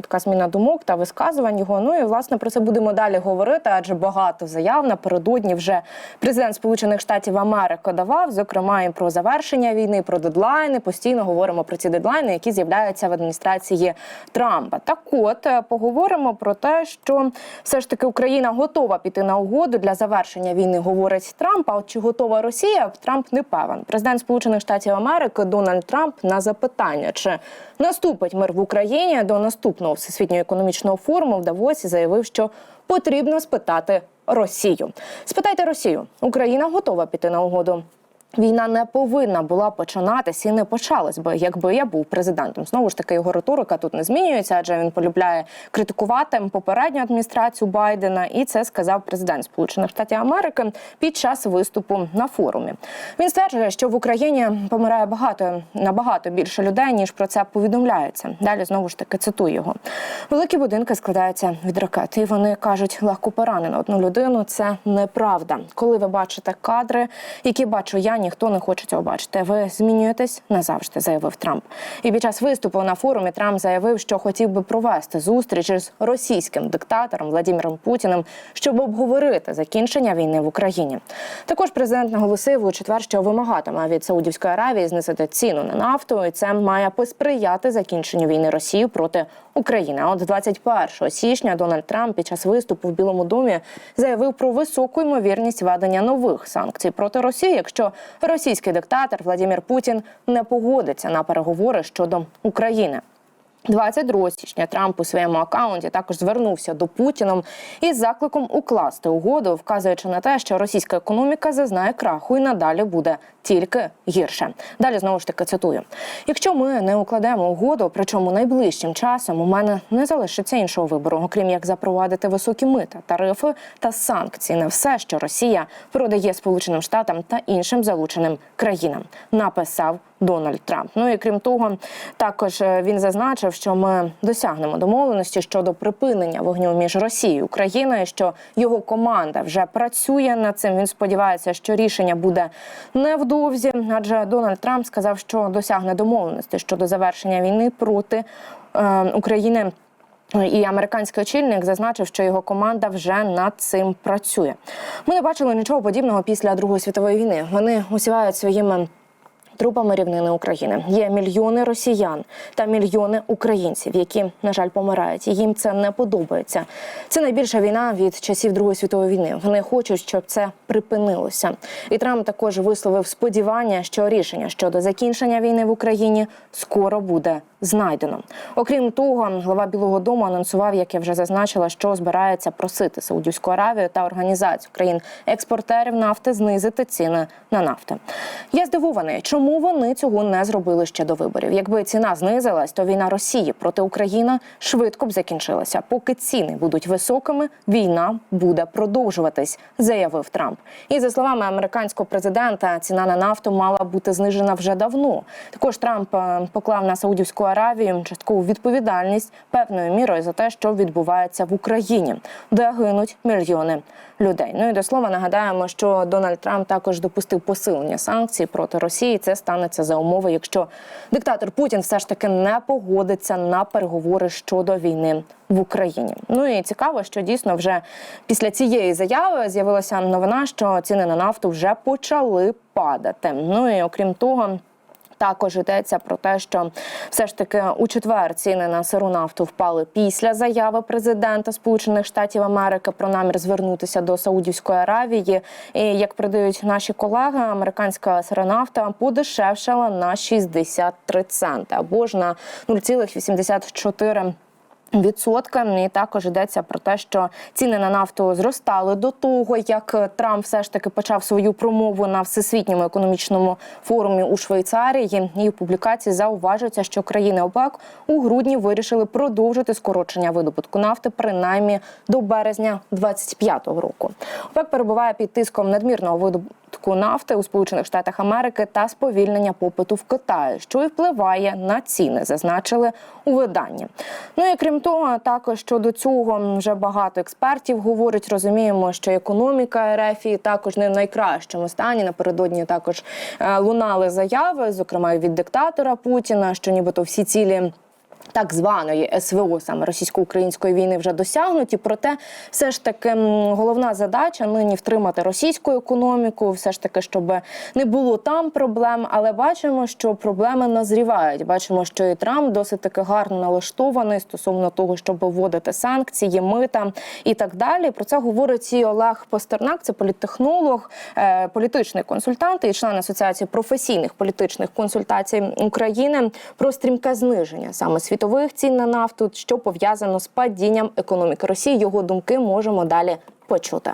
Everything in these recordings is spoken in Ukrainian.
Така зміна думок та висказувань його. Ну і власне про це будемо далі говорити, адже багато заяв напередодні вже президент Сполучених Штатів Америки давав, зокрема і про завершення війни, про дедлайни. Постійно говоримо про ці дедлайни, які з'являються в адміністрації Трампа. Так, от е, поговоримо про те, що все ж таки Україна готова піти на угоду для завершення війни, говорить Трамп. А от чи готова Росія? Трамп не певен. Президент Сполучених Штатів Америки Дональд Трамп на запитання, чи наступить мир в Україні до наступного всесвітнього економічного форуму в Давосі, заявив, що потрібно спитати Росію. Спитайте Росію, Україна готова піти на угоду. Війна не повинна була починатися і не почалась би, якби я був президентом. Знову ж таки, його риторика тут не змінюється, адже він полюбляє критикувати попередню адміністрацію Байдена, і це сказав президент Сполучених Штатів Америки під час виступу на форумі. Він стверджує, що в Україні помирає багато набагато більше людей ніж про це повідомляється. Далі знову ж таки цитую його. Великі будинки складаються від ракет, і вони кажуть легко поранено одну людину. Це неправда. Коли ви бачите кадри, які бачу я, ніхто не хоче цього бачити. Ви змінюєтесь назавжди, заявив Трамп. І під час виступу на форумі Трамп заявив, що хотів би провести зустріч із російським диктатором Владимиром Путіним, щоб обговорити закінчення війни в Україні. Також президент наголосив у четвер, що вимагатиме від Саудівської Аравії знизити ціну на нафту, і це має посприяти закінченню війни Росії проти України. А От 21 січня Дональд Трамп під час виступу в Білому домі заявив про високу ймовірність введення нових санкцій проти Росії, якщо російський диктатор Владимир Путін не погодиться на переговори щодо України. 22 січня Трамп у своєму акаунті також звернувся до Путіна із закликом укласти угоду, вказуючи на те, що російська економіка зазнає краху і надалі буде тільки гірше. Далі знову ж таки цитую: якщо ми не укладемо угоду, причому найближчим часом у мене не залишиться іншого вибору, окрім як запровадити високі мита, тарифи та санкції на все, що Росія продає Сполученим Штатам та іншим залученим країнам. Написав Дональд Трамп. Ну і крім того, також е, він зазначив, що ми досягнемо домовленості щодо припинення вогню між Росією і Україною. Що його команда вже працює над цим. Він сподівається, що рішення буде невдовзі, адже Дональд Трамп сказав, що досягне домовленості щодо завершення війни проти е, України. І американський очільник зазначив, що його команда вже над цим працює. Ми не бачили нічого подібного після Другої світової війни. Вони усівають своїми трупами рівнини України. Є мільйони росіян та мільйони українців, які на жаль помирають. Їм це не подобається. Це найбільша війна від часів Другої світової війни. Вони хочуть, щоб це припинилося. І Трамп також висловив сподівання, що рішення щодо закінчення війни в Україні скоро буде знайдено. Окрім того, глава Білого Дому анонсував, як я вже зазначила, що збирається просити Саудівську Аравію та організацію країн-експортерів нафти знизити ціни на нафту. Я здивований, чому вони цього не зробили ще до виборів. Якби ціна знизилась, то війна Росії проти України швидко б закінчилася. Поки ціни будуть високими, війна буде продовжуватись, заявив Трамп. І за словами американського президента, ціна на нафту мала бути знижена вже давно. Також Трамп е, поклав на Саудівську Аравію часткову відповідальність певною мірою за те, що відбувається в Україні, де гинуть мільйони людей. Ну і до слова нагадаємо, що Дональд Трамп також допустив посилення санкцій проти Росії. Це станеться за умови, якщо диктатор Путін все ж таки не погодиться на переговори щодо війни в Україні. Ну і цікаво, що дійсно вже після цієї заяви з'явилася новина, що ціни на нафту вже почали падати. Ну і окрім того. Також йдеться про те, що все ж таки у четвер ціни на сиру нафту впали після заяви президента Сполучених Штатів Америки про намір звернутися до Саудівської Аравії. І як передають наші колеги, американська сира нафта подешевшала на 63 центи або ж на 0,84 Відсотка і також йдеться про те, що ціни на нафту зростали до того, як Трамп все ж таки почав свою промову на всесвітньому економічному форумі у Швейцарії. І в публікації зауважується, що країни ОПЕК у грудні вирішили продовжити скорочення видобутку нафти принаймні до березня 25-го року. ОПЕК перебуває під тиском надмірного видобутку нафти у Сполучених Штатах Америки та сповільнення попиту в Китаї, що і впливає на ціни, зазначили у виданні. Ну і крім того, також щодо цього вже багато експертів говорять. Розуміємо, що економіка РФ також не в найкращому стані. Напередодні також е, лунали заяви, зокрема від диктатора Путіна, що нібито всі цілі. Так званої СВО, саме російсько-української війни, вже досягнуті. Проте, все ж таки, головна задача нині втримати російську економіку, все ж таки, щоб не було там проблем. Але бачимо, що проблеми назрівають. Бачимо, що і Трамп досить таки гарно налаштований стосовно того, щоб вводити санкції, мита і так далі. Про це говорить і Олег Постернак, це політтехнолог, е, політичний консультант і член асоціації професійних політичних консультацій України про стрімке зниження саме світових цін на нафту, що пов'язано з падінням економіки Росії. Його думки можемо далі почути.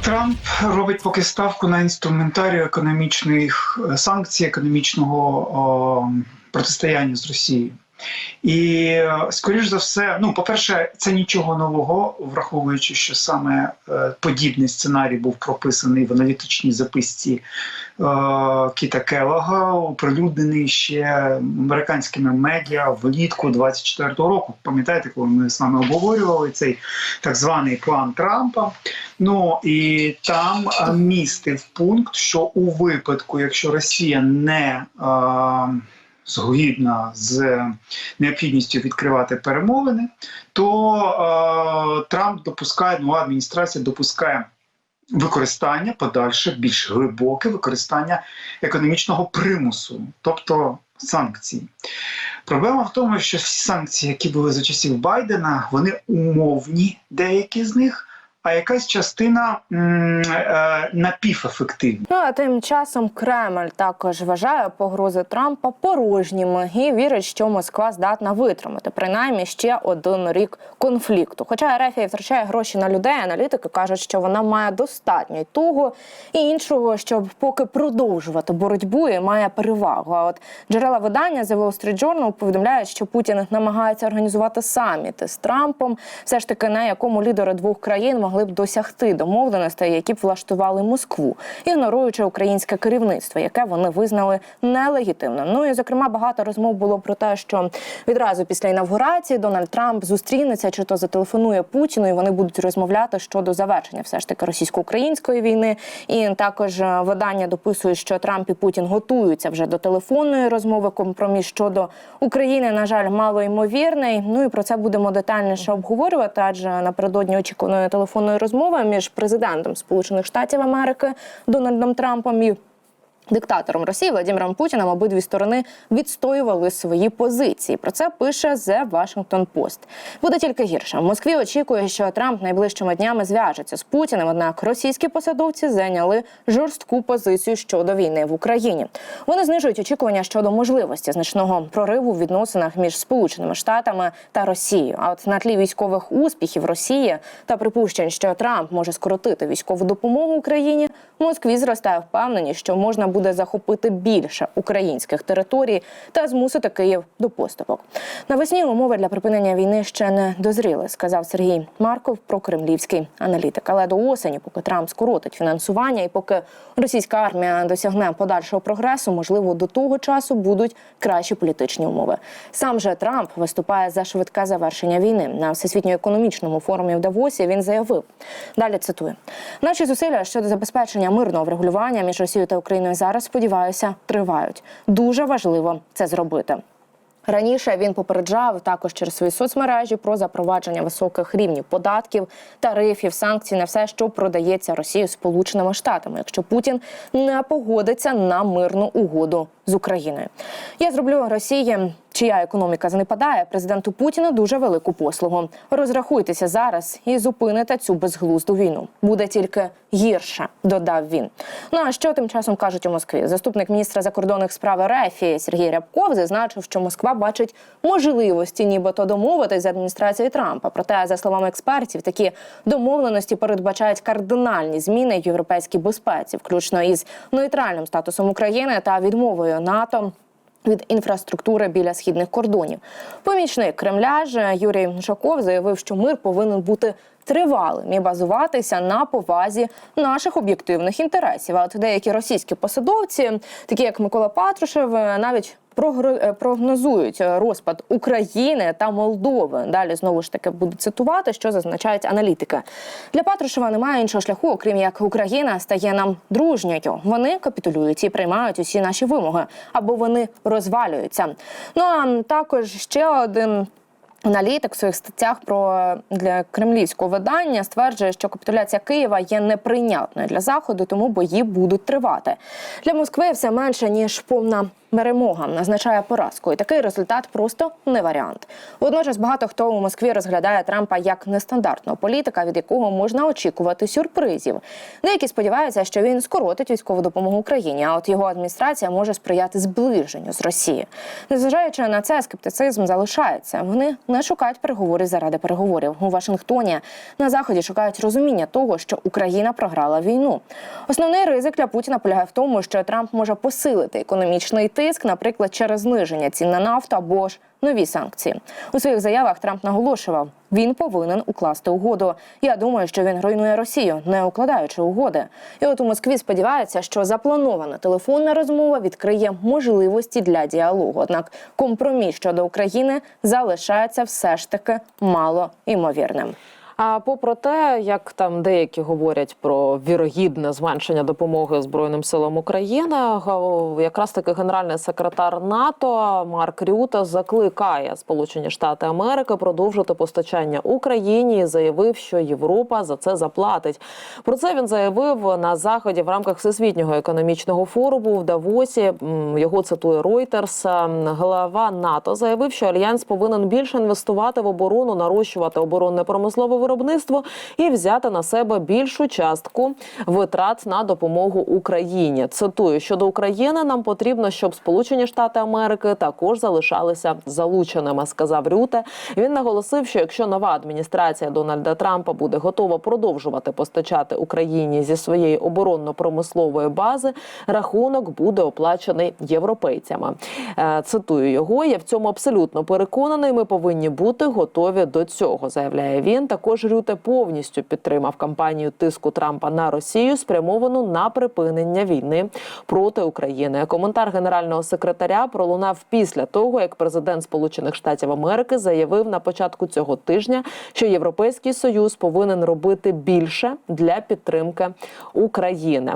Трамп робить поки ставку на інструментарію економічних е, санкцій, економічного о, протистояння з Росією. І скоріш за все, ну по-перше, це нічого нового, враховуючи, що саме е, подібний сценарій був прописаний в аналітичній записці е, Кіта Келлога, оприлюднений ще американськими медіа влітку 24-го року. Пам'ятаєте, коли ми з вами обговорювали цей так званий план Трампа? Ну і там е, містив пункт, що у випадку, якщо Росія не е, згодна з необхідністю відкривати перемовини, то е, Трамп допускає, ну адміністрація допускає використання подальше, більш глибоке використання економічного примусу, тобто санкцій. Проблема в тому, що всі санкції, які були за часів Байдена, вони умовні, деякі з них. А якась частина е, напівефективна. Ну а тим часом Кремль також вважає погрози Трампа порожніми і вірить, що Москва здатна витримати принаймні ще один рік конфлікту. Хоча РФ втрачає гроші на людей, аналітики кажуть, що вона має достатньо й того і іншого, щоб поки продовжувати боротьбу і має перевагу. А от джерела видання The Wall Street Journal повідомляють, що Путін намагається організувати саміти з Трампом, все ж таки на якому лідери двох країн могли б досягти домовленостей, які б влаштували Москву, ігноруючи українське керівництво, яке вони визнали нелегітимним. Ну і зокрема багато розмов було про те, що відразу після інавгурації Дональд Трамп зустрінеться чи то зателефонує Путіну, і вони будуть розмовляти щодо завершення все ж таки російсько-української війни. І також е, видання дописує, що Трамп і Путін готуються вже до телефонної розмови. Компроміс щодо України, на жаль, мало ймовірний. Ну і про це будемо детальніше обговорювати, адже напередодні очікуваної телефонної розмови між президентом Сполучених Штатів Америки Дональдом Трампом і Диктатором Росії Владимиром Путіним обидві сторони відстоювали свої позиції. Про це пише The Washington Post. Буде тільки гірше. В Москві очікує, що Трамп найближчими днями зв'яжеться з Путіним. Однак російські посадовці зайняли жорстку позицію щодо війни в Україні. Вони знижують очікування щодо можливості значного прориву в відносинах між Сполученими Штатами та Росією. А от на тлі військових успіхів Росії та припущень, що Трамп може скоротити військову допомогу Україні, в Москві зростає впевненість, що можна буде захопити більше українських територій та змусити Київ до поступок. Навесні умови для припинення війни ще не дозріли, сказав Сергій Марков про кремлівський аналітик. Але до осені, поки Трамп скоротить фінансування, і поки російська армія досягне подальшого прогресу, можливо, до того часу будуть кращі політичні умови. Сам же Трамп виступає за швидке завершення війни на всесвітньо-економічному форумі в Давосі. Він заявив далі. Цитую: наші зусилля щодо забезпечення мирного врегулювання між Росією та Україною зараз сподіваюся тривають. Дуже важливо це зробити. Раніше він попереджав також через свої соцмережі про запровадження високих рівнів податків, тарифів, санкцій на все, що продається Росією Сполученими Штатами, якщо Путін не погодиться на мирну угоду з Україною. Я зроблю Росії, чия економіка занепадає, президенту Путіну дуже велику послугу. Розрахуйтеся зараз і зупините цю безглузду війну. Буде тільки гірше, додав він. Ну а що тим часом кажуть у Москві? Заступник міністра закордонних справ РФ Сергій Рябков зазначив, що Москва бачить можливості, нібито домовитись з адміністрацією Трампа. Проте, за словами експертів, такі домовленості передбачають кардинальні зміни в європейській безпеці, включно із нейтральним статусом України та відмовою НАТО. Від інфраструктури біля східних кордонів. Помічник Кремля ж Юрій Мшаков заявив, що мир повинен бути тривалим і базуватися на повазі наших об'єктивних інтересів. А от деякі російські посадовці, такі як Микола Патрушев, е, навіть е, прогнозують розпад України та Молдови. Далі знову ж таки буду цитувати, що зазначають аналітики. Для Патрушева немає іншого шляху, окрім як Україна стає нам дружньою. Вони капітулюють і приймають усі наші вимоги, або вони розвалюються. Ну а також ще один. Аналітик в своїх статтях про для кремлівського видання стверджує, що капітуляція Києва є неприйнятною для заходу, тому бої будуть тривати. Для Москви все менше ніж повна перемога означає поразку, і такий результат просто не варіант. Водночас багато хто у Москві розглядає Трампа як нестандартного політика, від якого можна очікувати сюрпризів. Деякі сподіваються, що він скоротить військову допомогу Україні, а от його адміністрація може сприяти зближенню з Росії. Незважаючи на це, скептицизм залишається. Вони не шукають переговорів заради переговорів у Вашингтоні. На заході шукають розуміння того, що Україна програла війну. Основний ризик для Путіна полягає в тому, що Трамп може посилити економічний тиск, наприклад, через зниження цін на нафту або ж нові санкції. У своїх заявах Трамп наголошував, він повинен укласти угоду. Я думаю, що він руйнує Росію, не укладаючи угоди. І от у Москві сподіваються, що запланована телефонна розмова відкриє можливості для діалогу. Однак компроміс щодо України залишається все ж таки мало імовірним. А попри те, як там деякі говорять про вірогідне зменшення допомоги Збройним силам України, якраз таки генеральний секретар НАТО Марк Рюта закликає Сполучені Штати Америки продовжити постачання Україні і заявив, що Європа за це заплатить. Про це він заявив на заході в рамках всесвітнього економічного форуму в Давосі. Його цитує Reuters. Глава НАТО заявив, що альянс повинен більше інвестувати в оборону, нарощувати оборонне промислове виробництво і взяти на себе більшу частку витрат на допомогу Україні. Цитую щодо України, нам потрібно, щоб Сполучені Штати Америки також залишалися залученими, сказав Рюте. Він наголосив, що якщо нова адміністрація Дональда Трампа буде готова продовжувати постачати Україні зі своєї оборонно-промислової бази, рахунок буде оплачений європейцями. Е, Цитую його. Я в цьому абсолютно переконаний. Ми повинні бути готові до цього, заявляє він. Також Рюте повністю підтримав кампанію тиску Трампа на Росію, спрямовану на припинення війни проти України. Коментар генерального секретаря пролунав після того, як президент Сполучених Штатів Америки заявив на початку цього тижня, що Європейський союз повинен робити більше для підтримки України.